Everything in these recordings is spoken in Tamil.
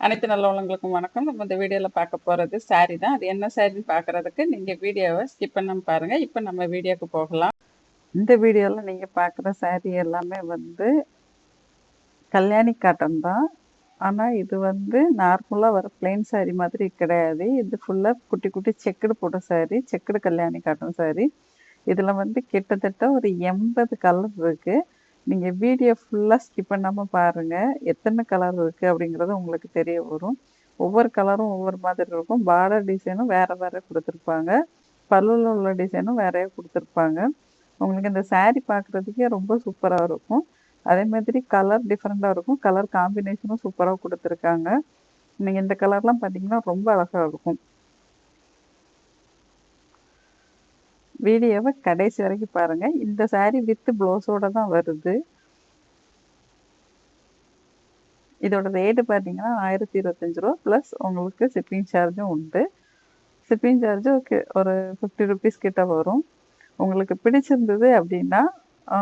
அனைத்து நல்லவங்களுக்கும் வணக்கம். நம்ம இந்த வீடியோவில் பார்க்க போகிறது சாரீ தான். அது என்ன சாரின்னு பார்க்குறதுக்கு நீங்கள் வீடியோவை ஸ்கிப் பண்ணாமல் பாருங்கள் இப்போ நம்ம வீடியோவுக்கு போகலாம். இந்த வீடியோவில் நீங்கள் பார்க்குற சாரீ எல்லாமே வந்து கல்யாணி காட்டன் தான். ஆனால் இது வந்து நார்மலாக வர பிளெயின் சாரீ மாதிரி கிடையாது. இது ஃபுல்லாக குட்டி குட்டி செக்குடு போட்ட சாரீ செக்குடு கல்யாணி காட்டன் சாரீ இதில் வந்து கிட்டத்தட்ட ஒரு எண்பது கலர் இருக்குது நீங்கள் வீடியோ ஃபுல்லாக ஸ்கிப் பண்ணாமல் பாருங்கள் எத்தனை கலர் இருக்குது அப்படிங்கிறது உங்களுக்கு தெரிய வரும். ஒவ்வொரு கலரும் ஒவ்வொரு மாதிரி இருக்கும். பார்டர் டிசைனும் வேறு வேறு கொடுத்துருப்பாங்க. பல்லுல உள்ள டிசைனும் வேறையாக கொடுத்துருப்பாங்க. உங்களுக்கு இந்த சாரீ பார்க்குறதுக்கே ரொம்ப சூப்பராக இருக்கும். அதே மாதிரி கலர் டிஃப்ரெண்ட்டாக இருக்கும். கலர் காம்பினேஷனும் சூப்பராக கொடுத்துருக்காங்க. நீங்கள் இந்த கலர்லாம் பார்த்தீங்கன்னா ரொம்ப அழகாக இருக்கும். வீடியோவை கடைசி வரைக்கும் பாருங்கள் இந்த சாரீ வித்து ப்ளவுஸோட தான் வருது. இதோட ரேட்டு பார்த்தீங்கன்னா ஆயிரத்தி இருபத்தஞ்சி ரூபா ப்ளஸ் உங்களுக்கு ஷிப்பிங் சார்ஜும் உண்டு. ஷிப்பிங் சார்ஜு ஓகே ஒரு ஃபிஃப்டி ருபீஸ் கிட்ட வரும். உங்களுக்கு பிடிச்சிருந்தது அப்படின்னா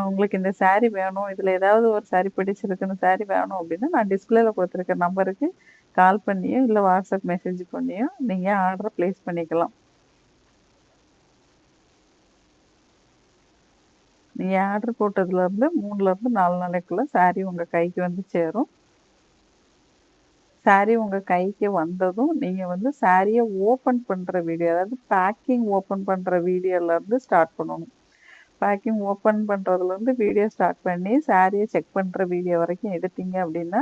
உங்களுக்கு இந்த சாரீ வேணும். இதில் ஏதாவது ஒரு சாரீ பிடிச்சிருக்குன்னு சாரீ வேணும் அப்படின்னா நான் டிஸ்பிளேல கொடுத்துருக்க நம்பருக்கு கால் பண்ணியோ இல்லை வாட்ஸ்அப் மெசேஜ் பண்ணியோ நீங்கள் ஆர்டரை ப்ளேஸ் பண்ணிக்கலாம். நீங்கள் ஆர்டர் போட்டதுலேருந்து மூணுலேருந்து நாலு நாளைக்குள்ளே சாரீ உங்கள் கைக்கு வந்து சேரும். சாரீ உங்கள் கைக்கு வந்ததும் நீங்கள் வந்து சாரியை ஓப்பன் பண்ணுற வீடியோ அதாவது பேக்கிங் ஓப்பன் பண்ணுற வீடியோலேருந்து ஸ்டார்ட் பண்ணணும். பேக்கிங் ஓப்பன் பண்ணுறதுலேருந்து வீடியோ ஸ்டார்ட் பண்ணி சாரியை செக் பண்ணுற வீடியோ வரைக்கும் எடுத்தீங்க அப்படின்னா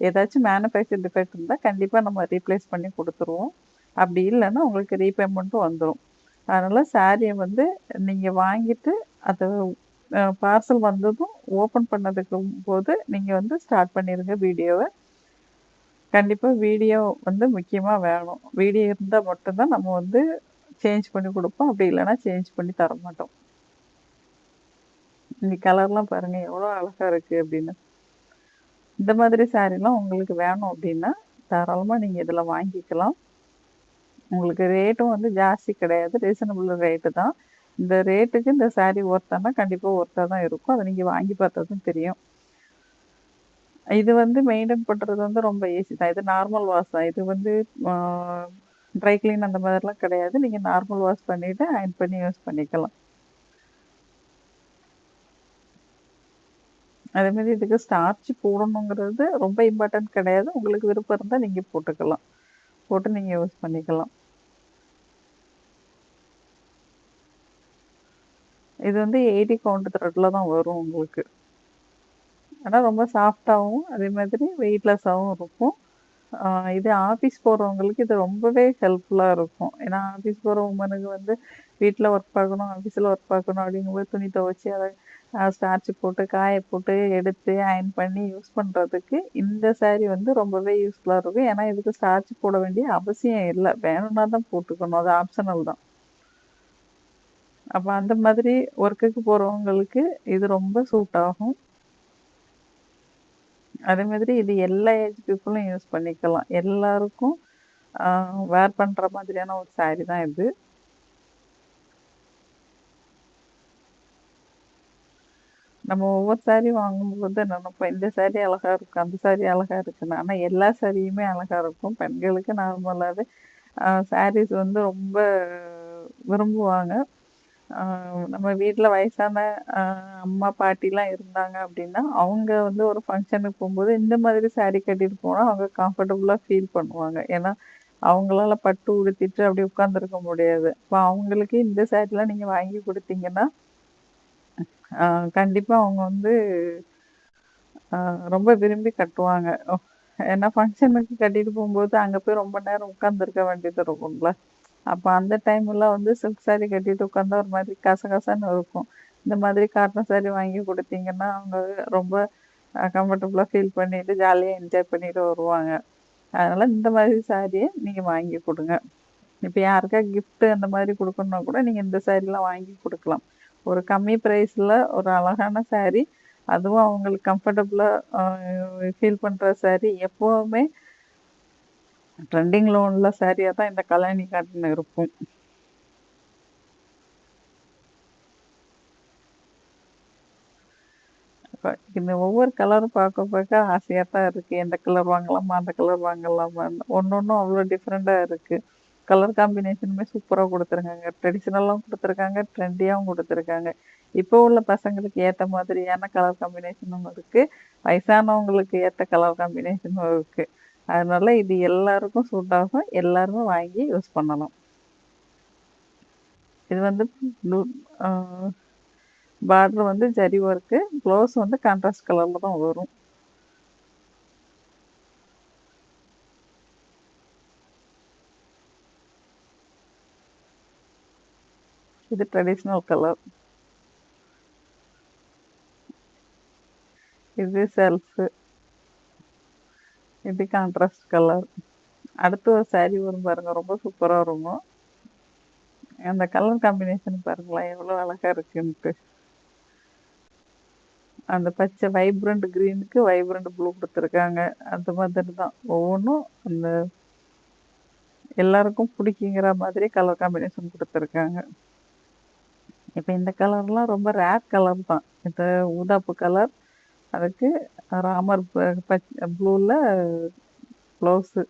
ஏதாச்சும் மேனுஃபேக்சர் டிஃபெக்ட் இருந்தால் கண்டிப்பாக நம்ம ரீப்ளேஸ் பண்ணி கொடுத்துருவோம். அப்படி இல்லைன்னா உங்களுக்கு ரீபேமெண்ட்டும் வந்துடும் அதனால் சாரியை வந்து நீங்கள் வாங்கிட்டு அதை பார்சல் வந்ததும் ஓப்பன் பண்ணதுக்கு போது நீங்கள் வந்து ஸ்டார்ட் பண்ணிடுங்க வீடியோவை கண்டிப்பாக வீடியோ வந்து முக்கியமாக வேணும். வீடியோ இருந்தால் மட்டும்தான் நம்ம வந்து சேஞ்ச் பண்ணி கொடுப்போம். அப்படி இல்லைன்னா சேஞ்ச் பண்ணி தர மாட்டோம். இந்த கலர்லாம் பாருங்கள் எவ்வளோ அழகாக இருக்குது அப்படின்னு. இந்த மாதிரி சாரீலாம் உங்களுக்கு வேணும் அப்படின்னா தாராளமாக நீங்கள் இதில் வாங்கிக்கலாம். உங்களுக்கு ரேட்டும் வந்து ஜாஸ்தி கிடையாது. ரீசனபிள் ரேட்டு தான். இந்த ரேட்டுக்கு இந்த சாரீ ஒர்த்தானா கண்டிப்பாக ஒர்த்தாக தான் இருக்கும். அதை நீங்கள் வாங்கி பார்த்தா தான் தெரியும். இது வந்து மெயின்டைன் பண்ணுறது வந்து ரொம்ப ஈஸி தான். இது நார்மல் வாஷ் தான். இது வந்து ட்ரை கிளீன் அந்த மாதிரிலாம் கிடையாது. நீங்கள் நார்மல் வாஷ் பண்ணிவிட்டு அயன் பண்ணி யூஸ் பண்ணிக்கலாம். அதேமாதிரி இதுக்கு ஸ்டார்ச் போடணுங்கிறது ரொம்ப இம்பார்ட்டன்ட் கிடையாது. உங்களுக்கு விருப்பம் இருந்தால் நீங்கள் போட்டுக்கலாம். போட்டு நீங்கள் யூஸ் பண்ணிக்கலாம். இது வந்து எயிட்டி கவுண்ட் த்ரெட்டில் தான் வரும் உங்களுக்கு. ஆனால் ரொம்ப சாஃப்டாகவும் அதே மாதிரி வெயிட்லெஸ்ஸாகவும் இருக்கும். இது ஆஃபீஸ் போகிறவங்களுக்கு இது ரொம்பவே ஹெல்ப்ஃபுல்லாக இருக்கும். ஏன்னா ஆஃபீஸ் போகிற உமனுக்கு வந்து வீட்டில் ஒர்க் பார்க்கணும் ஆஃபீஸில் ஒர்க் பார்க்கணும் அப்படிங்கும்போது துணி துவைச்சி அதை ஸ்டார்ச் போட்டு காய போட்டு எடுத்து அயன் பண்ணி யூஸ் பண்ணுறதுக்கு இந்த சாரீ வந்து ரொம்பவே யூஸ்ஃபுல்லாக இருக்கும். ஏன்னா இதுக்கு ஸ்டார்ச் போட வேண்டிய அவசியம் இல்லை. வேணும்னா தான் போட்டுக்கணும். அது ஆப்ஷனல் தான். அப்போ அந்த மாதிரி ஒர்க்குக்கு போகிறவங்களுக்கு இது ரொம்ப சூட் ஆகும். அதே மாதிரி இது எல்லா ஏஜ் பீப்புளும் யூஸ் பண்ணிக்கலாம். எல்லாருக்கும் வேர் பண்ணுற மாதிரியான ஒரு சாரீ தான் இது. நம்ம ஒவ்வொரு சாரீ வாங்கும்போது நினைப்போம் இந்த சாரீ அழகாக இருக்கும் அந்த சாரீ அழகாக இருக்குன்னு. ஆனால் எல்லா சாரியுமே அழகாக இருக்கும். பெண்களுக்கு நார்மலாகவே சாரீஸ் வந்து ரொம்ப விரும்புவாங்க. நம்ம வீட்டில் வயசான அம்மா பாட்டிலாம் இருந்தாங்க அப்படின்னா அவங்க வந்து ஒரு ஃபங்க்ஷனுக்கு போகும்போது இந்த மாதிரி சாரீ கட்டிட்டு போனால் அவங்க கம்ஃபர்டபுளாக ஃபீல் பண்ணுவாங்க. ஏன்னா அவங்களால பட்டு உடுத்திட்டு அப்படி உட்காந்துருக்க முடியாது. இப்போ அவங்களுக்கு இந்த சாரீலாம் நீங்கள் வாங்கி கொடுத்தீங்கன்னா கண்டிப்பாக அவங்க வந்து ரொம்ப விரும்பி கட்டுவாங்க. ஏன்னா ஃபங்க்ஷனுக்கு கட்டிட்டு போகும்போது அங்கே போய் ரொம்ப நேரம் உட்காந்துருக்க வேண்டியது இருக்கும்ல. அப்போ அந்த டைம்லாம் வந்து சில்க் சாரீ கட்டிட்டு உட்காந்தா ஒரு மாதிரி கசகசன்னு இருக்கும். இந்த மாதிரி காட்டன் சாரீ வாங்கி கொடுத்தீங்கன்னா அவங்க ரொம்ப கம்ஃபர்டபுளாக ஃபீல் பண்ணிட்டு ஜாலியாக என்ஜாய் பண்ணிட்டு வருவாங்க. அதனால் இந்த மாதிரி சாரியை நீங்கள் வாங்கி கொடுங்க. இப்போ யாருக்கா கிஃப்ட்டு அந்த மாதிரி கொடுக்கணுன்னா கூட நீங்கள் இந்த சாரீலாம் வாங்கி கொடுக்கலாம். ஒரு கம்மி ப்ரைஸில் ஒரு அழகான சாரீ அதுவும் அவங்களுக்கு கம்ஃபர்டபுளாக ஃபீல் பண்ணுற சாரீ எப்போவுமே ட்ரெண்டிங்கில் உள்ள சாரியாக தான் இந்த கல்யாணி காட்டன் இருக்கும் இந்த ஒவ்வொரு கலரும் பார்க்க பார்க்க ஆசையா தான் இருக்கு. எந்த கலர் வாங்கலாமா? அந்த கலர் வாங்கலாமா ஒன்று ஒன்றும் அவ்வளோ டிஃப்ரெண்ட்டாக இருக்கு. கலர் காம்பினேஷனுமே சூப்பராக கொடுத்துருக்காங்க ட்ரெடிஷ்னலாகவும் கொடுத்துருக்காங்க ட்ரெண்டியாவும் கொடுத்துருக்காங்க இப்போ உள்ள பசங்களுக்கு ஏத்த மாதிரியான கலர் காம்பினேஷனும் இருக்கு. வயசானவங்களுக்கு ஏற்ற கலர் காம்பினேஷனும் இருக்கு. அதனால் இது எல்லாருக்கும் சூட் ஆகும். எல்லாருமே வாங்கி யூஸ் பண்ணலாம். இது வந்து ப்ளூ பார்டர் வந்து ஜரி ஒர்க்கு. ப்ளவுஸ் வந்து கான்ட்ராஸ்ட் கலரில் தான் வரும். இது ட்ரெடிஷ்னல் கலர். இது செல்ஃபு. இது கான்ட்ராஸ்ட் கலர். அடுத்து ஒரு சாரீ வரும் பாருங்க. ரொம்ப சூப்பரா இருக்கும். அந்த கலர் காம்பினேஷன் பாருங்களேன், எவ்வளோ அழகா இருக்குன்ட்டு. அந்த பச்சை வைப்ரண்ட் கிரீனுக்கு வைப்ரண்ட் ப்ளூ குடுத்துருக்காங்க. அந்த மாதிரி தான். ஒவ்வொன்றும் அந்த எல்லாருக்கும் புடிக்குங்கிற மாதிரி கலர் காம்பினேஷன் குடுத்துருக்காங்க. இப்ப இந்த கலர்லாம் ரொம்ப ரேர் கலர் தான். இந்த ஊதாப்பு கலர், அதுக்கு ராமர் ப பச் ப்ளூல ப்ளவுஸு.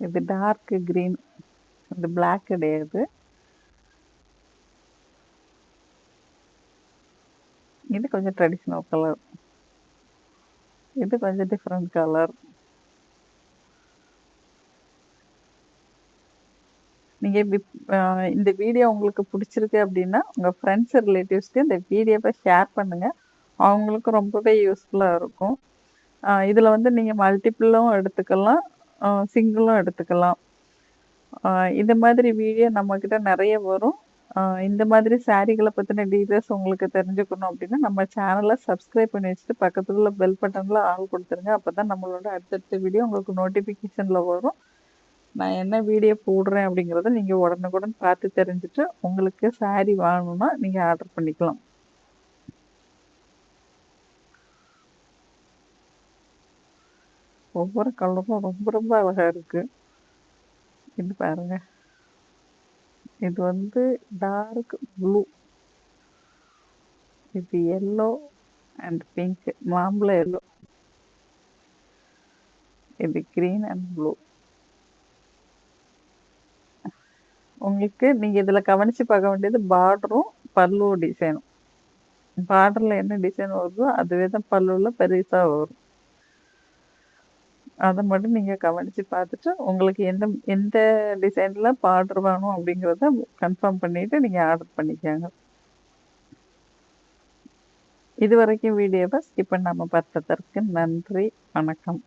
இது டார்க்கு கிரீன். இது பிளாக் கிடையாது. இது கொஞ்சம் ட்ரெடிஷ்னல் கலர். இது கொஞ்சம் டிஃப்ரெண்ட் கலர். நீங்கள் இந்த வீடியோ உங்களுக்கு பிடிச்சிருக்கு அப்படின்னா உங்கள் ஃப்ரெண்ட்ஸ், ரிலேட்டிவ்ஸ்க்கு இந்த வீடியோவை ஷேர் பண்ணுங்கள் அவங்களுக்கும் ரொம்பவே யூஸ்ஃபுல்லாக இருக்கும். இதில் வந்து நீங்கள் மல்டிபிளும் எடுத்துக்கலாம். சிங்கிளும் எடுத்துக்கலாம். இந்த மாதிரி வீடியோ நம்மக்கிட்ட நிறைய வரும். இந்த மாதிரி சாரீகள பற்றின டீட்டெயில்ஸ் உங்களுக்கு தெரிஞ்சுக்கணும் அப்படின்னா நம்ம சேனலை சப்ஸ்கிரைப் பண்ணி வச்சுட்டு பக்கத்தில் உள்ள பெல் பட்டனில் ஆள் கொடுத்துருங்க அப்போ தான் நம்மளோட அடுத்தடுத்த வீடியோ உங்களுக்கு நோட்டிஃபிகேஷனில் வரும். நான் என்ன வீடியோ போடுறேன் அப்படிங்கிறத நீங்க உடனுக்குடன் பார்த்து தெரிஞ்சுட்டு, உங்களுக்கு சாரி வாங்கணும்னா நீங்க ஆர்டர் பண்ணிக்கலாம். ஒவ்வொரு கலரும் ரொம்ப ரொம்ப அழகா இருக்கு. இது பாருங்க. இது வந்து டார்க் ப்ளூ. இது எல்லோ அண்ட் பிங்க். மாம்பழ எல்லோ. இது கிரீன் அண்ட் ப்ளூ. உங்களுக்கு நீங்கள் இதில் கவனிச்சு பார்க்க வேண்டியது பார்டரும், பல்லு டிசைனும். பார்டரில் என்ன டிசைன் வருதோ, அதுவே தான் பல்லுவில் பெருசாக வரும். அதை மட்டும் நீங்கள் கவனிச்சு பார்த்துட்டு, உங்களுக்கு எந்த எந்த டிசைனில் பார்டர் வேணும் அப்படிங்கிறத கன்ஃபார்ம் பண்ணிவிட்டு நீங்கள் ஆர்டர் பண்ணிக்கோங்க இது வரைக்கும் வீடியோவை ஸ்கிப் பண்ணாமல் பார்த்ததற்கு நன்றி. வணக்கம்.